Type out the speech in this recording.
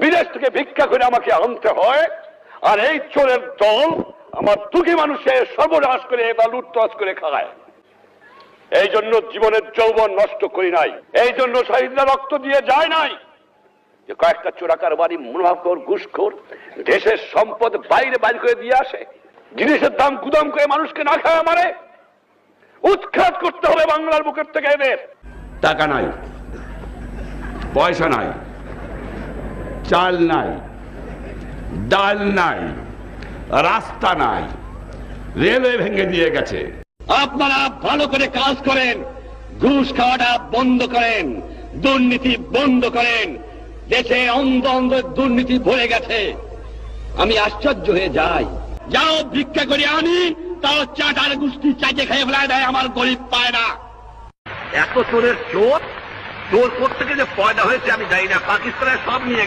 বিদেশ থেকে ভিক্ষা করে আমাকে আনতে হয়। আর এই চোরের দল আমার দুঃখী মানুষের সর্বনাশ করে বা লুটতরাজ করে খায়। এই জন্য জীবনের যৌবন নষ্ট করি নাই। এই জন্য শহীদরা রক্ত দিয়ে যায় নাই। যে কয়েকটা চোরাকার বাড়ি মুনাফাখোর, ঘুষখোর দেশের সম্পদ বাইরে বাইরে করে দিয়ে আসে। জিনিসের দাম গুদাম করে মানুষকে না খায় মারে। উৎখাত করতে হবে বাংলার বুকের থেকে এদের। টাকা নাই, পয়সা নাই। চাল নাই ডাল নাই রাস্তা নাই রেলওয়ে ভেঙে দিয়ে গেছে। আপনারা ভালো করে কাজ করেন ঘুষ খাওয়াটা বন্ধ করেন দুর্নীতি বন্ধ করেন দেশে অন্ধ অন্ধ দুর্নীতি ভরে গেছে। আমি আশ্চর্য হয়ে যাই। যাও ভিক্ষা করে আনি তাও চাটার গোষ্ঠী চাইতে খেয়ে ফেলায় দেয় আমার গরিব পায় না। এত চোরের চোর? চোর করতে যে পয়দা হয়েছে আমি জানি না। পাকিস্তানের সব নিয়ে